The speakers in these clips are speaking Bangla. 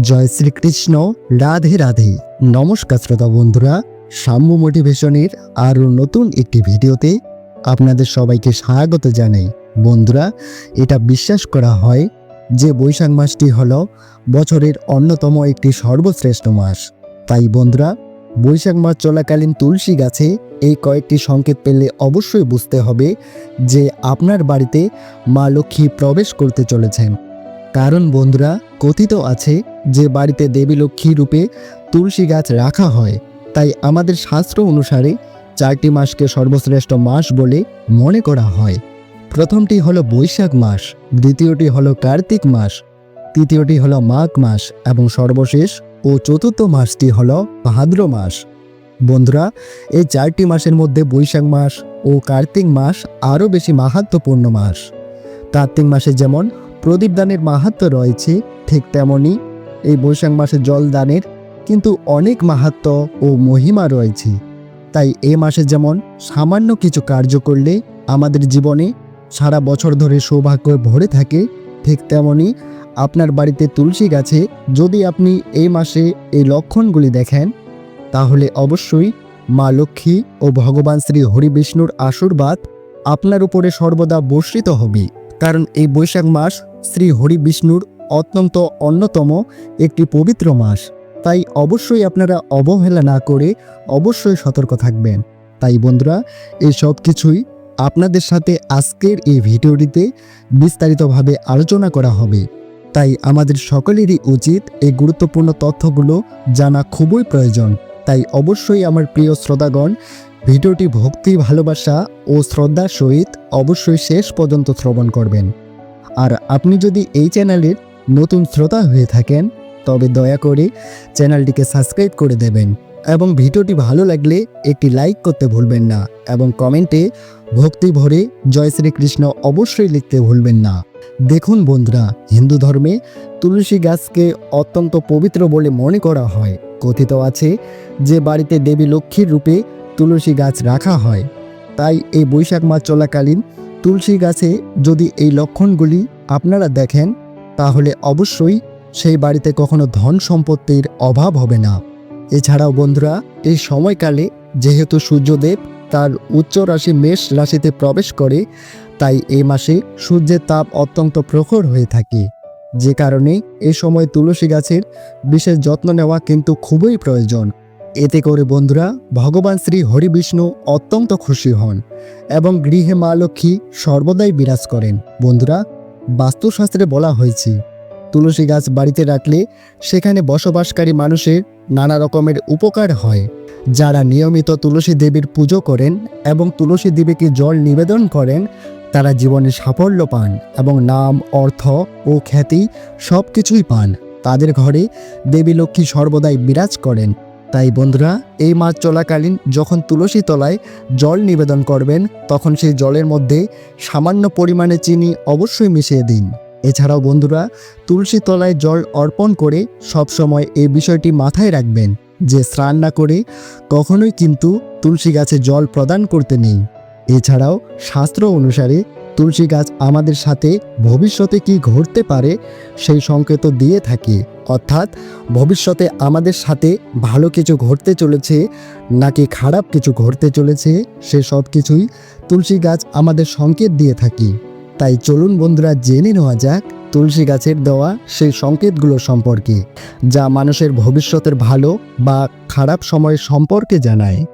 জয় শ্রীকৃষ্ণ, রাধে রাধে। নমস্কার শ্রোতা বন্ধুরা, সাম্য মোটিভেশনের আরও নতুন একটি ভিডিওতে আপনাদের সবাইকে স্বাগত জানাই। বন্ধুরা, এটা বিশ্বাস করা হয় যে বৈশাখ মাসটি হল বছরের অন্যতম একটি সর্বশ্রেষ্ঠ মাস। তাই বন্ধুরা, বৈশাখ মাস চলাকালীন তুলসী গাছে এই কয়েকটি সংকেত পেলে অবশ্যই বুঝতে হবে যে আপনার বাড়িতে মা লক্ষ্মী প্রবেশ করতে চলেছেন। কারণ বন্ধুরা, কথিত আছে যে বাড়িতে দেবী লক্ষ্মী রূপে তুলসী গাছ রাখা হয়। তাই আমাদের শাস্ত্র অনুসারে চারটি মাসকে সর্বশ্রেষ্ঠ মাস বলে মনে করা হয়। প্রথমটি হলো বৈশাখ মাস, দ্বিতীয়টি হলো কার্তিক মাস, তৃতীয়টি হলো মাঘ মাস এবং সর্বশেষ ও চতুর্থ মাসটি হলো ভাদ্র মাস। বন্ধুরা, এই চারটি মাসের মধ্যে বৈশাখ মাস ও কার্তিক মাস আরও বেশি মাহাত্ম্যপূর্ণ মাস। কার্তিক মাসে যেমন প্রদীপ দানের মাহাত্ম রয়েছে ঠিক তেমনি এই বৈশাখ মাসে জল দানের কিন্তু অনেক মাহাত্ম ও মহিমা রয়েছে। তাই এ মাসে যেমন সামান্য কিছু কার্য করলে আমাদের জীবনে সারা বছর ধরে সৌভাগ্য ভরে থাকে, ঠিক তেমনি আপনার বাড়িতে তুলসী গাছে যদি আপনি এই মাসে এই লক্ষণগুলি দেখেন, তাহলে অবশ্যই মা লক্ষ্মী ও ভগবান শ্রী হরিবিষ্ণুর আশীর্বাদ আপনার উপরে সর্বদা বর্ষিত হবে। কারণ এই বৈশাখ মাস শ্রী হরি বিষ্ণুর অত্যন্ত অন্যতম একটি পবিত্র মাস। তাই অবশ্যই আপনারা অবহেলা না করে অবশ্যই সতর্ক থাকবেন। তাই বন্ধুরা, এই সব কিছুই আপনাদের সাথে আজকের এই ভিডিওটিতে বিস্তারিতভাবে আলোচনা করা হবে। তাই আমাদের সকলেরই উচিত এই গুরুত্বপূর্ণ তথ্যগুলো জানা খুবই প্রয়োজন। তাই অবশ্যই আমার প্রিয় শ্রোতাগণ, ভিডিওটি ভক্তি, ভালোবাসা ও শ্রদ্ধার সহিত অবশ্যই শেষ পর্যন্ত শ্রবণ করবেন। আর আপনি যদি এই চ্যানেলের নতুন শ্রোতা হয়ে থাকেন, তবে দয়া করে চ্যানেলটিকে সাবস্ক্রাইব করে দেবেন এবং ভিডিওটি ভালো লাগলে একটি লাইক করতে ভুলবেন না এবং কমেন্টে ভক্তি ভরে জয় শ্রীকৃষ্ণ অবশ্যই লিখতে ভুলবেন না। দেখুন বন্ধুরা, হিন্দু ধর্মে তুলসী গাছকে অত্যন্ত পবিত্র বলে মনে করা হয়। কথিত আছে যে বাড়িতে দেবী লক্ষ্মীর রূপে তুলসী গাছ রাখা হয়। তাই এই বৈশাখ মাস চলাকালীন তুলসী গাছে যদি এই লক্ষণগুলি আপনারা দেখেন, তাহলে অবশ্যই সেই বাড়িতে কখনো ধন সম্পত্তির অভাব হবে না। এছাড়াও বন্ধুরা, এই সময়কালে যেহেতু সূর্যদেব তার উচ্চ রাশি মেষ রাশিতে প্রবেশ করে, তাই এই মাসে সূর্যের তাপ অত্যন্ত প্রখর হয়ে থাকে। যে কারণে এ সময় তুলসী গাছের বিশেষ যত্ন নেওয়া কিন্তু খুবই প্রয়োজন। এতে করে বন্ধুরা ভগবান শ্রী হরিবিষ্ণু অত্যন্ত খুশি হন এবং গৃহে মা লক্ষ্মী সর্বদাই বিরাজ করেন। বন্ধুরা, বাস্তুশাস্ত্রে বলা হয়েছে, তুলসী গাছ বাড়িতে রাখলে সেখানে বসবাসকারী মানুষের নানা রকমের উপকার হয়। যারা নিয়মিত তুলসী দেবীর পুজো করেন এবং তুলসী দেবীকে জল নিবেদন করেন, তারা জীবনে সাফল্য পান এবং নাম, অর্থ ও খ্যাতি সব কিছুই পান। তাদের ঘরে দেবী লক্ষ্মী সর্বদাই বিরাজ করেন। তাই বন্ধুরা, এই মাস চলাকালীন যখন তুলসী তলায় জল নিবেদন করবেন, তখন সেই জলের মধ্যে সামান্য পরিমাণে চিনি অবশ্যই মিশিয়ে দিন। এছাড়াও বন্ধুরা, তুলসী তলায় জল অর্পণ করে সবসময় এই বিষয়টি মাথায় রাখবেন যে স্নান না করে কখনোই কিন্তু তুলসী গাছে জল প্রদান করতে নেই। এছাড়াও শাস্ত্র অনুসারে তুলসী গাছ আমাদের সাথে ভবিষ্যতে কি ঘটতে পারে সেই সংকেত দিয়ে থাকে। অর্থাৎ ভবিষ্যতে আমাদের সাথে ভালো কিছু ঘটতে চলেছে নাকি খারাপ কিছু ঘটতে চলেছে, সে সব কিছুই তুলসী গাছ আমাদের সংকেত দিয়ে থাকি। তাই চলুন বন্ধুরা, জেনে নেওয়া যাক তুলসী গাছের দেওয়া সেই সংকেতগুলো সম্পর্কে, যা মানুষের ভবিষ্যতের ভালো বা খারাপ সময়ের সম্পর্কে জানায়।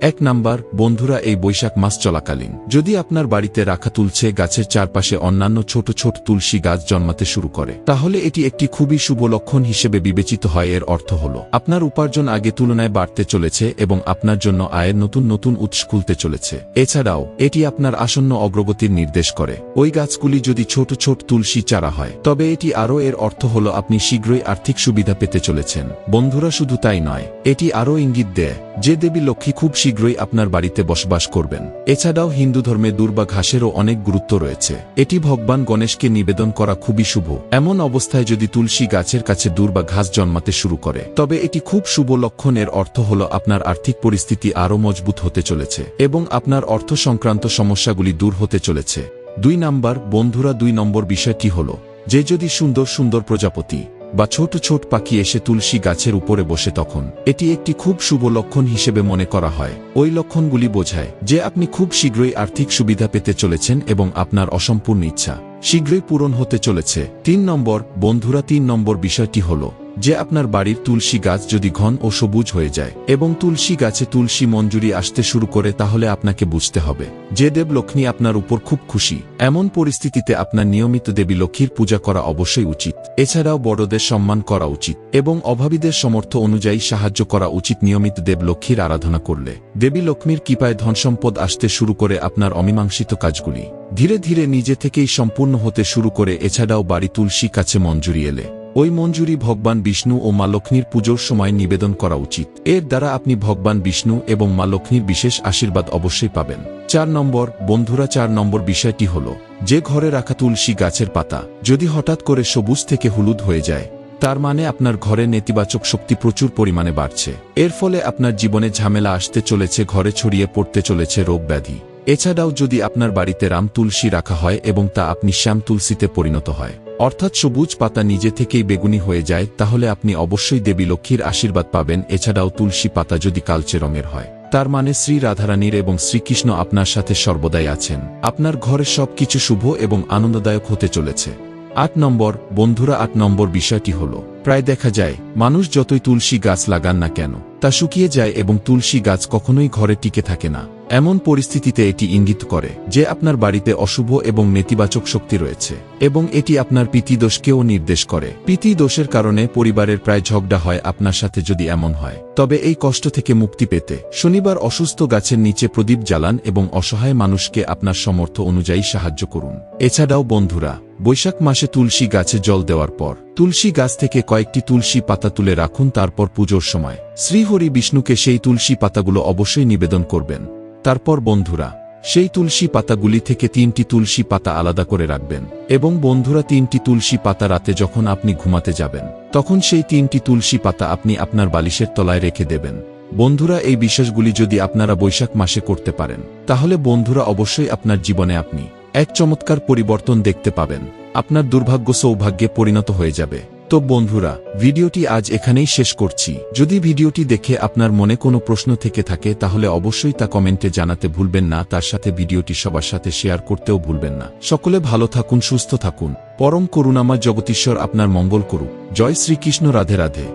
এক নাম্বার, বন্ধুরা, এই বৈশাখ মাস চলাকালীন। যদি আপনার বাড়িতে রাখা তুলছে, গাছের চারপাশে অন্যান্য ছোট ছোট তুলসী গাছ জন্মাতে শুরু করে। তাহলে এটি একটি খুবই শুভ লক্ষণ হিসেবে বিবেচিত হয়, এর অর্থ হল, আপনার উপার্জন আগে তুলনায় বাড়তে চলেছে এবং আপনার জন্য আয়ের নতুন নতুন উৎস খুলতে চলেছে। এছাড়াও, এটি আপনার আসন্ন অগ্রগতির নির্দেশ করে। ওই গাছগুলি যদি ছোট ছোট তুলসী চারা হয়, তবে এটি আরও এর অর্থ হল, আপনি শীঘ্রই আর্থিক সুবিধা পেতে চলেছেন। বন্ধুরা, শুধু তাই নয়, এটি আরও ইঙ্গিত দেয়, যে দেবী লক্ষ্মী খুব শীঘ্রই আপনার বাড়িতে বসবাস করবেন। এছাড়াও হিন্দু ধর্মে দুর্বা ঘাসেরও অনেক গুরুত্ব রয়েছে। এটি ভগবান গণেশকে নিবেদন করা খুবই শুভ। এমন অবস্থায় যদি তুলসী গাছের কাছে দুর্বা ঘাস জন্মাতে শুরু করে, তবে এটি খুব শুভ লক্ষণের অর্থ হল আপনার আর্থিক পরিস্থিতি আরও মজবুত হতে চলেছে এবং আপনার অর্থ সংক্রান্ত সমস্যাগুলি দূর হতে চলেছে। দুই নাম্বার, বন্ধুরা, দুই নম্বর বিষয়টি হল, যে যদি সুন্দর সুন্দর প্রজাপতি বা ছোট ছোট পাখি এসে তুলসী গাছের উপরে বসে তখন এটি একটি খুব শুভ লক্ষণ হিসেবে মনে করা হয়। ওই লক্ষণগুলি বোঝায় যে আপনি খুব শীঘ্রই আর্থিক সুবিধা পেতে চলেছেন এবং আপনার অসম্পূর্ণ ইচ্ছা শীঘ্রই পূরণ হতে চলেছে। তিন নম্বর, বন্ধুরা, তিন নম্বর বিষয়টি হল যে আপনার বাড়ির তুলসী গাছ যদি ঘন ও সবুজ হয়ে যায় এবং তুলসী গাছে তুলসী মঞ্জুরি আসতে শুরু করে তাহলে আপনাকে বুঝতে হবে, যে দেব লক্ষ্মী আপনার উপর খুব খুশি। এমন পরিস্থিতিতে আপনার নিয়মিত দেবী লক্ষ্মীর পূজা করা অবশ্যই উচিত। এছাড়াও বড়দের সম্মান করা উচিত এবং অভাবীদের সমর্থ অনুযায়ী সাহায্য করা উচিত নিয়মিত দেব লক্ষ্মীর আরাধনা করলে। দেবী লক্ষ্মীর কৃপায় ধনসম্পদ আসতে শুরু করে আপনার অমীমাংসিত কাজগুলি। ধীরে ধীরে নিজে থেকেই সম্পূর্ণ হতে শুরু করে এছাড়াও বাড়ি তুলসী কাছে মঞ্জুরি এলে। ওই মঞ্জুরি ভগবান বিষ্ণু ও মা লক্ষ্মীর পুজোর সময় নিবেদন করা উচিত। এর দ্বারা আপনি ভগবান বিষ্ণু এবং মা লক্ষ্মীর বিশেষ আশীর্বাদ অবশ্যই পাবেন। চার নম্বর, বন্ধুরা, চার নম্বর বিষয়টি হল, যে ঘরে রাখা তুলসী গাছের পাতা, যদি হঠাৎ করে সবুজ থেকে হলুদ হয়ে যায়, তার মানে আপনার ঘরে নেতিবাচক শক্তি প্রচুর পরিমাণে বাড়ছে। এর ফলে আপনার জীবনে ঝামেলা আসতে চলেছে, ঘরে ছড়িয়ে পড়তে চলেছে রোগ ব্যাধি। এছাড়াও যদি আপনার বাড়িতে রাম তুলসী রাখা হয় এবং তা আপনি শ্যাম তুলসীতে পরিণত হয়। অর্থাৎ সবুজ পাতা নিজে থেকেই বেগুনি হয়ে যায়, তাহলে আপনি অবশ্যই দেবী লক্ষ্মীর আশীর্বাদ পাবেন। এছাড়াও তুলসী পাতা যদি কালচে রঙের হয়। তার মানে শ্রী রাধারানীর এবং শ্রীকৃষ্ণ আপনার সাথে সর্বদাই আছেন। আপনার ঘরে সব কিছু শুভ এবং আনন্দদায়ক হতে চলেছে। আট নম্বর, বন্ধুরা, আট নম্বর বিষয়টি হল, প্রায় দেখা যায়, মানুষ যতই তুলসী গাছ লাগান না কেন, তা শুকিয়ে যায় এবং তুলসী গাছ কখনোই ঘরে টিকে থাকে না। এমন পরিস্থিতিতে এটি ইঙ্গিত করে যে আপনার বাড়িতে অশুভ এবং নেতিবাচক শক্তি রয়েছে এবং এটি আপনার পিতৃদোষকেও নির্দেশ করে। পিতৃদোষের কারণে পরিবারের প্রায় ঝগড়া হয় আপনার সাথে যদি এমন হয়। তবে এই কষ্ট থেকে মুক্তি পেতে শনিবার অসুস্থ গাছের নিচে প্রদীপ জ্বালান এবং অসহায় মানুষকে আপনার সমর্থ অনুযায়ী সাহায্য করুন। এছাড়াও, বন্ধুরা বৈশাখ মাসে তুলসী গাছে জল দেওয়ার পর, তুলসী গাছ থেকে কয়েকটি তুলসী পাতা তুলে রাখুন, তারপর পুজোর সময়। শ্রীহরি বিষ্ণুকে সেই তুলসী পাতাগুলো অবশ্যই নিবেদন করবেন। তারপর বন্ধুরা, সেই তুলসী পাতাগুলি থেকে তিনটি তুলসী পাতা আলাদা করে রাখবেন এবং বন্ধুরা, তিনটি তুলসী পাতা রাতে যখন আপনি ঘুমাতে যাবেন, তখন সেই তিনটি তুলসী পাতা আপনি আপনার বালিশের তলায় রেখে দেবেন। বন্ধুরা, এই বিশ্বাসগুলি যদি আপনারা বৈশাখ মাসে করতে পারেন, তাহলে বন্ধুরা, অবশ্যই আপনার জীবনে আপনি এক চমৎকার পরিবর্তন দেখতে পাবেন। আপনার দুর্ভাগ্য সৌভাগ্যে পরিণত হয়ে যাবে। তো বন্ধুরা, ভিডিওটি আজ এখানেই শেষ করছি। যদি ভিডিওটি দেখে আপনার মনে কোনো প্রশ্ন থেকে থাকে, তাহলে অবশ্যই তা কমেন্টে জানাতে ভুলবেন না। তার সাথে ভিডিওটি সবার সাথে শেয়ার করতেও ভুলবেন না। সকলে ভালো থাকুন, সুস্থ থাকুন। পরম করুণামা জগতীশ্বর আপনার মঙ্গল করুক। জয় শ্রীকৃষ্ণ, রাধে রাধে।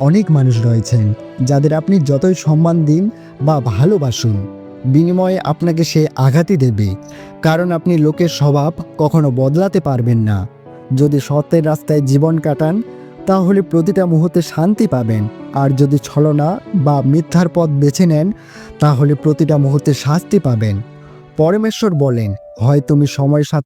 অনেক মানুষ রয়েছেন যাদের আপনি যতই সম্মান দিন বা ভালোবাসুন বিনিময়ে আপনাকে সে আঘাতই দেবে। কারণ আপনি লোকের স্বভাব কখনো বদলাতে পারবেন না। যদি সত্যের রাস্তায় জীবন কাটান, তাহলে প্রতিটা মুহূর্তে শান্তি পাবেন। আর যদি ছলনা বা মিথ্যার পথ বেছে নেন, তাহলে প্রতিটা মুহূর্তে শাস্তি পাবেন। পরমেশ্বর বলেন, হয় তুমি সময়ের সাথে